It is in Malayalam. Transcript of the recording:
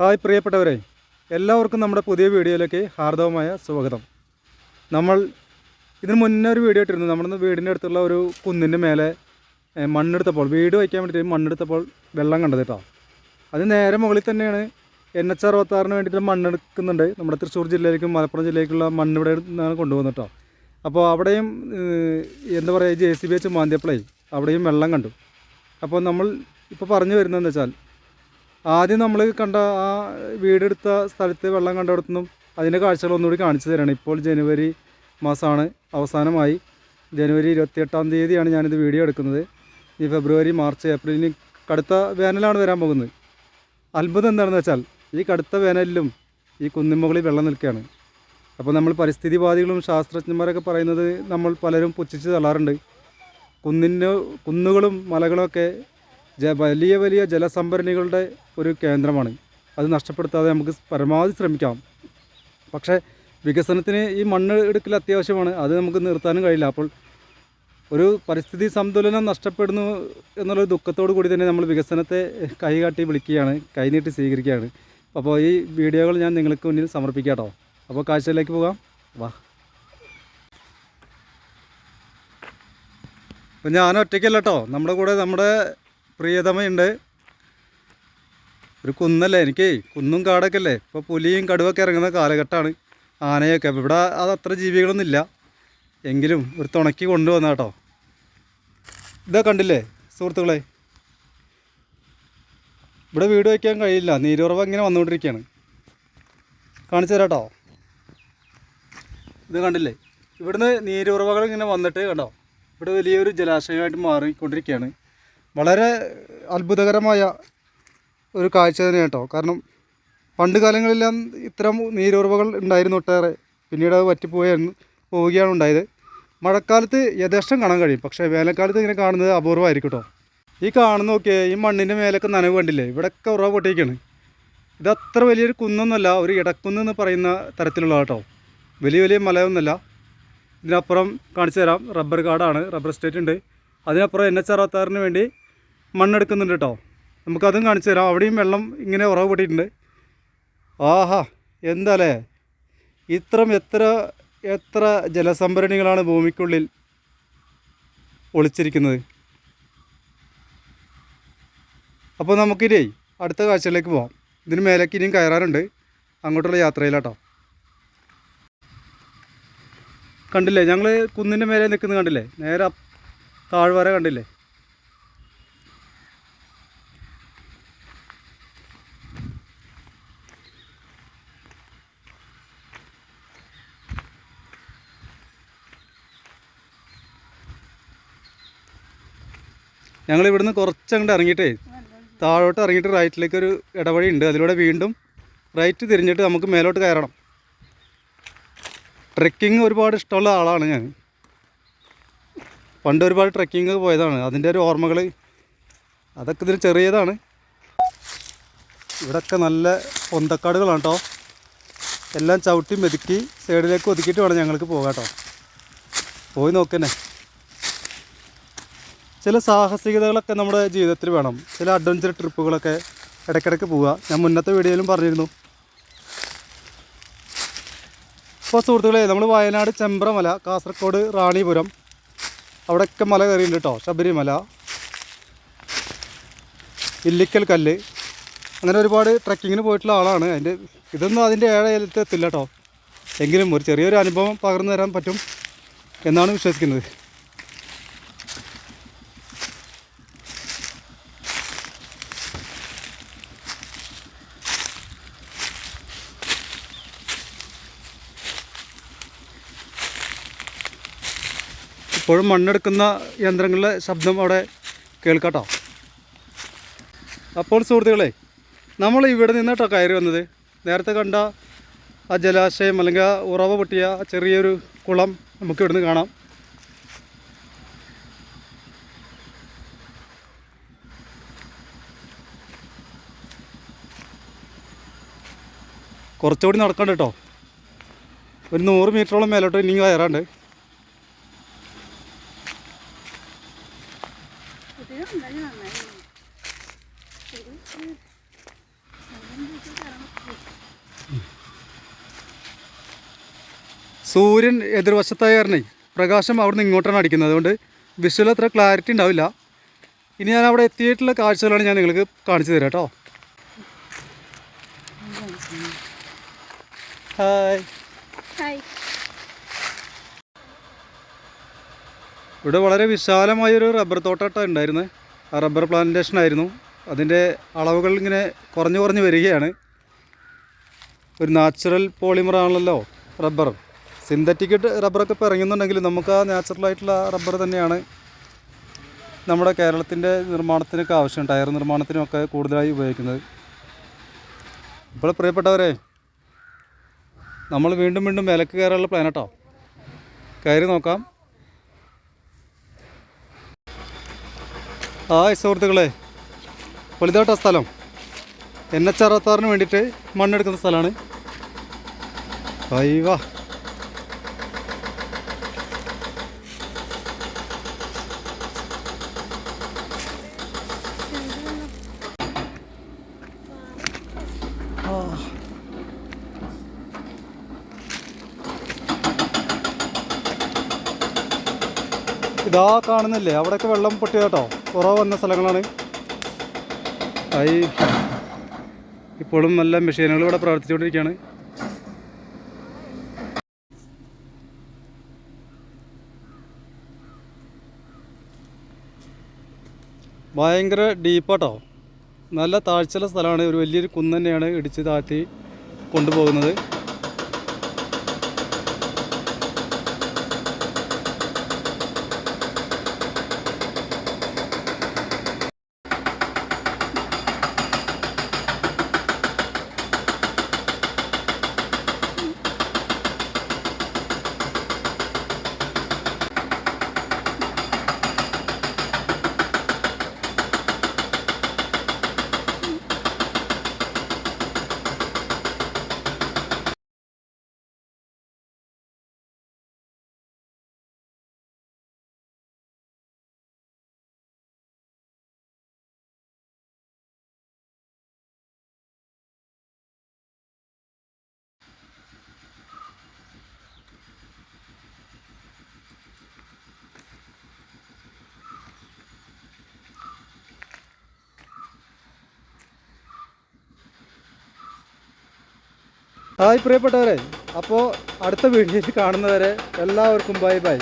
ഹായ് പ്രിയപ്പെട്ടവരെ എല്ലാവർക്കും നമ്മുടെ പുതിയ വീഡിയോയിലേക്ക് ഹാർദവമായ സ്വാഗതം. നമ്മൾ ഇതിന് മുന്നേ ഒരു വീഡിയോ ഇട്ടിരുന്നു. നമ്മുടെ വീടിന്റെ അടുത്തുള്ള ഒരു കുന്നിന്റെ മേലെ മണ്ണെടുത്തപ്പോൾ വീട് വയ്ക്കാൻ വേണ്ടിയിട്ട് മണ്ണെടുത്തപ്പോൾ വെള്ളം കണ്ടത് കേട്ടോ. അത് നേരെ മുകളിൽ തന്നെയാണ് എൻ എച്ച് അറുപത്താറിന് വേണ്ടിയിട്ട് മണ്ണെടുക്കുന്നുണ്ട്. നമ്മുടെ തൃശ്ശൂർ ജില്ലയിലേക്കും മലപ്പുറം ജില്ലയിലേക്കുള്ള മണ്ണ് ഇവിടെ നിന്നാണ് കൊണ്ടുപോകുന്നത് കേട്ടോ. അപ്പോൾ അവിടെയും എന്താ പറയുക ജെ സി ബി വെച്ച് മാന്തിയപ്പോഴേ അവിടെയും വെള്ളം കണ്ടു. അപ്പോൾ നമ്മൾ ഇപ്പോൾ പറഞ്ഞു വരുന്നതെന്ന് വെച്ചാൽ ആദ്യം നമ്മൾ കണ്ട ആ വീടെടുത്ത സ്ഥലത്ത് വെള്ളം കണ്ടിടത്തുനിന്നും അതിന്റെ കാഴ്ചകൾ ഒന്നുകൂടി കാണിച്ചു തരാണ്. ഇപ്പോൾ ജനുവരി മാസമാണ്. അവസാനമായി ജനുവരി ഇരുപത്തിയെട്ടാം തീയതിയാണ് ഞാനിത് വീഡിയോ എടുക്കുന്നത്. ഈ ഫെബ്രുവരി മാർച്ച് ഏപ്രിലിന് കടുത്ത വേനലാണ് വരാൻ പോകുന്നത്. അത്ഭുതം എന്താണെന്ന് വെച്ചാൽ ഈ കടുത്ത വേനലിലും ഈ കുന്നിമുകളിൽ വെള്ളം നിൽക്കുകയാണ്. അപ്പോൾ നമ്മൾ പരിസ്ഥിതിവാദികളും ശാസ്ത്രജ്ഞന്മാരൊക്കെ പറയുന്നത് നമ്മൾ പലരും പുച്ഛിച്ച് തള്ളാറുണ്ട് കുന്നിന്റെ കുന്നുകളും മലകളൊക്കെ വലിയ വലിയ ജലസംഭരണികളുടെ ഒരു കേന്ദ്രമാണ്. അത് നഷ്ടപ്പെടുത്താതെ നമുക്ക് പരമാവധി ശ്രമിക്കാം. പക്ഷേ വികസനത്തിന് ഈ മണ്ണ് എടുക്കൽ അത്യാവശ്യമാണ്. അത് നമുക്ക് നിർത്താനും കഴിയില്ല. അപ്പോൾ ഒരു പരിസ്ഥിതി സന്തുലനം നഷ്ടപ്പെടുന്നു എന്നുള്ളൊരു ദുഃഖത്തോടു കൂടി തന്നെ നമ്മൾ വികസനത്തെ കൈകാട്ടി വിളിക്കുകയാണ് കൈനീട്ടി സ്വീകരിക്കുകയാണ്. അപ്പോൾ ഈ വീഡിയോകൾ ഞാൻ നിങ്ങൾക്ക് മുന്നിൽ സമർപ്പിക്കാട്ടോ. അപ്പോൾ കാഴ്ചയിലേക്ക് പോകാം. വാ. അപ്പോൾ ഞാൻ നമ്മുടെ കൂടെ നമ്മുടെ പ്രിയതമയുണ്ട്. ഒരു കുന്നല്ലേ എനിക്ക്? കുന്നും കാടൊക്കെ അല്ലേ? ഇപ്പോൾ പുലിയും കടുവൊക്കെ ഇറങ്ങുന്ന കാലഘട്ടമാണ് ആനയൊക്കെ. അപ്പോൾ ഇവിടെ അത് അത്ര ജീവികളൊന്നും ഇല്ല. എങ്കിലും ഒരു തുണക്കി കൊണ്ടുവന്ന കേട്ടോ ഇതാ കണ്ടില്ലേ സുഹൃത്തുക്കളെ? ഇവിടെ വീട് വയ്ക്കാൻ കഴിയില്ല. നീരുറവ് ഇങ്ങനെ വന്നുകൊണ്ടിരിക്കുകയാണ്. കാണിച്ചു തരാം കേട്ടോ ഇത് കണ്ടില്ലേ? ഇവിടുന്ന് നീരുറവകൾ ഇങ്ങനെ വന്നിട്ട് കണ്ടോ? ഇവിടെ വലിയൊരു ജലാശയമായിട്ട് മാറിക്കൊണ്ടിരിക്കുകയാണ്. വളരെ അത്ഭുതകരമായ ഒരു കാഴ്ച തന്നെയാണ് കേട്ടോ. കാരണം പണ്ട് കാലങ്ങളിലെല്ലാം ഇത്തരം നീരുറവകൾ ഉണ്ടായിരുന്നു ഒട്ടേറെ. പിന്നീട് അത് വറ്റിപ്പോയായിരുന്നു പോവുകയാണ് ഉണ്ടായത്. മഴക്കാലത്ത് യഥേഷ്ടം കാണാൻ കഴിയും. പക്ഷേ വേനൽക്കാലത്ത് ഇങ്ങനെ കാണുന്നത് അപൂർവമായിരിക്കും കേട്ടോ. ഈ കാണുന്ന നോക്കിയേ ഈ മണ്ണിന്റെ മേലൊക്കെ നനവ് കണ്ടില്ലേ? ഇവിടെയൊക്കെ ഉറവ പൊട്ടിയിരിക്കുകയാണ്. ഇത് അത്ര വലിയൊരു കുന്നൊന്നുമല്ല ഒരു ഇടക്കുന്ന് എന്ന് പറയുന്ന തരത്തിലുള്ള കേട്ടോ. വലിയ വലിയ മലയൊന്നുമല്ല. ഇതിനപ്പുറം കാണിച്ചു തരാം. റബ്ബർ കാടാണ് റബ്ബർ എസ്റ്റേറ്റ് ഉണ്ട്. അതിനപ്പുറം എൻ എച്ച് അറുപത്താറിന് വേണ്ടി മണ്ണെടുക്കുന്നുണ്ട് കേട്ടോ. നമുക്കതും കാണിച്ചു തരാം. അവിടെയും വെള്ളം ഇങ്ങനെ ഉറവ് പൊട്ടിയിട്ടുണ്ട് ആഹാ എന്താലേ? ഇത്രം എത്ര എത്ര ജലസംഭരണികളാണ് ഭൂമിക്കുള്ളിൽ ഒളിച്ചിരിക്കുന്നത്? അപ്പോൾ നമുക്കിതേ അടുത്ത കാഴ്ചയിലേക്ക് പോവാം. ഇതിന് മേലേക്ക് ഇനിയും കയറാറുണ്ട് അങ്ങോട്ടുള്ള യാത്രയിലാട്ടോ. കണ്ടില്ലേ? ഞങ്ങൾ കുന്നിന്റെ മേലെ നിൽക്കുന്നത് കണ്ടില്ലേ? നേരെ താഴ്വര കണ്ടില്ലേ? ഞങ്ങൾ ഇവിടുന്ന് കുറച്ചങ്ങോട്ട് ഇറങ്ങിയിട്ടേ താഴോട്ട് ഇറങ്ങിയിട്ട് റൈറ്റിലേക്ക് ഒരു ഇടവഴി ഉണ്ട് അതിലൂടെ വീണ്ടും റൈറ്റ് തിരിഞ്ഞിട്ട് നമുക്ക് മേലോട്ട് കയറണം. ട്രെക്കിംഗ് ഒരുപാട് ഇഷ്ടമുള്ള ആളാണ് ഞാൻ. പണ്ട് ഒരുപാട് ട്രെക്കിംഗ് പോയതാണ്. അതിന്റെ ഒരു ഓർമ്മകൾ അതൊക്കെ ഇതിൽ ചെറിയതാണ്. ഇവിടെയൊക്കെ നല്ല പൊന്തക്കാടുകളാണ് കേട്ടോ എല്ലാം ചവിട്ടി മെതുക്കി സൈഡിലേക്ക് ഒതുക്കിയിട്ട് വേണം ഞങ്ങൾക്ക് പോകാം കേട്ടോ പോയി നോക്കന്നെ. ചില സാഹസികതകളൊക്കെ നമ്മുടെ ജീവിതത്തിൽ വേണം. ചില അഡ്വഞ്ചർ ട്രിപ്പുകളൊക്കെ ഇടയ്ക്കിടയ്ക്ക് പോവുക. ഞാൻ മുന്നത്തെ വീഡിയോയിലും പറഞ്ഞിരുന്നു. ഇപ്പോൾ സുഹൃത്തുക്കളെ നമ്മൾ വയനാട് ചെമ്പ്രമല കാസർഗോഡ് റാണിപുരം. അവിടെയൊക്കെ മല കയറിയിട്ടുണ്ട് കേട്ടോ. ശബരിമല ഇല്ലിക്കൽ കല്ല്. അങ്ങനെ ഒരുപാട് ട്രക്കിങ്ങിന് പോയിട്ടുള്ള ആളാണ്. അതിന്റെ ഇതൊന്നും അതിന്റെ ഏഴയിലത്തെത്തില്ല കേട്ടോ. എങ്കിലും ഒരു ചെറിയൊരു അനുഭവം പകർന്നു തരാൻ പറ്റും എന്നാണ് വിശ്വസിക്കുന്നത്. ഇപ്പോഴും മണ്ണെടുക്കുന്ന യന്ത്രങ്ങളുടെ ശബ്ദം അവിടെ കേൾക്കാട്ടോ. അപ്പോൾ സുഹൃത്തുക്കളെ നമ്മൾ ഇവിടെ നിന്നിട്ടോ കയറി വന്നത്. നേരത്തെ കണ്ട ആ ജലാശയം അല്ലെങ്കിൽ ആ ഉറവ പൊട്ടിയ ചെറിയൊരു കുളം നമുക്ക് ഇവിടുന്ന് കാണാം. കുറച്ചുകൂടി നടക്കണ്ട കേട്ടോ. ഒരു നൂറ് മീറ്ററോളം മേലോട്ട് ഇനിയും കയറാണ്ട് സൂര്യൻ എതിർവശത്തായ കാരണേ പ്രകാശം അവിടുന്ന് ഇങ്ങോട്ടാണ് അടിക്കുന്നത്. അതുകൊണ്ട് വിഷ്വൽ അത്ര ക്ലാരിറ്റി ഉണ്ടാവില്ല. ഇനി ഞാൻ അവിടെ എത്തിയിട്ടുള്ള കാഴ്ചകളാണ് ഞാൻ നിങ്ങൾക്ക് കാണിച്ചു തരാം കേട്ടോ. ഹായ് ഇവിടെ വളരെ വിശാലമായൊരു റബ്ബർ തോട്ടം ഉണ്ടായിരുന്നേ റബ്ബർ പ്ലാന്റേഷൻ ആയിരുന്നു അതിന്റെ അളവുകൾ ഇങ്ങനെ കുറഞ്ഞു കുറഞ്ഞു വരികയാണ്. ഒരു നാച്ചുറൽ പോളിമറാണല്ലോ റബ്ബർ. സിന്തറ്റിക് റബ്ബറൊക്കെ ഇപ്പോൾ ഇറങ്ങുന്നുണ്ടെങ്കിൽ നമുക്ക് ആ നാച്ചുറലായിട്ടുള്ള റബ്ബർ തന്നെയാണ് നമ്മുടെ കേരളത്തിന്റെ നിർമ്മാണത്തിനൊക്കെ ആവശ്യം. ടയർ നിർമ്മാണത്തിനൊക്കെ കൂടുതലായി ഉപയോഗിക്കുന്നത്. ഇപ്പോൾ പ്രിയപ്പെട്ടവരെ നമ്മൾ വീണ്ടും വീണ്ടും വിലക്ക് കയറാനുള്ള പ്ലാനട്ടോ കയറി നോക്കാം. ഹായ് സുഹൃത്തുക്കളെ. വലുതായിട്ട സ്ഥലം. എൻ എച്ച് അറുപത്താറിന് വേണ്ടിയിട്ട് മണ്ണെടുക്കുന്ന സ്ഥലമാണ്. അയ്യവാ. ഇതാ കാണുന്നില്ലേ? അവിടെയൊക്കെ വെള്ളം പൊട്ടിയ കേട്ടോ കുറവ് വന്ന സ്ഥലങ്ങളാണ്. ആയി. ഇപ്പോഴും നല്ല മെഷീനുകൾ ഇവിടെ പ്രവർത്തിച്ചുകൊണ്ടിരിക്കുകയാണ്. ഭയങ്കര ഡീപ്പാട്ടോ. നല്ല താഴ്ചയുള്ള സ്ഥലമാണ്. ഒരു വലിയൊരു കുന്ന് തന്നെയാണ് ഇടിച്ച് താഴ്ത്തി കൊണ്ടുപോകുന്നത്. ഹായ് പ്രിയപ്പെട്ടവരെ അപ്പോൾ അടുത്ത വീഡിയോയിൽ കാണുന്നവരെ എല്ലാവർക്കും ബൈ ബൈ.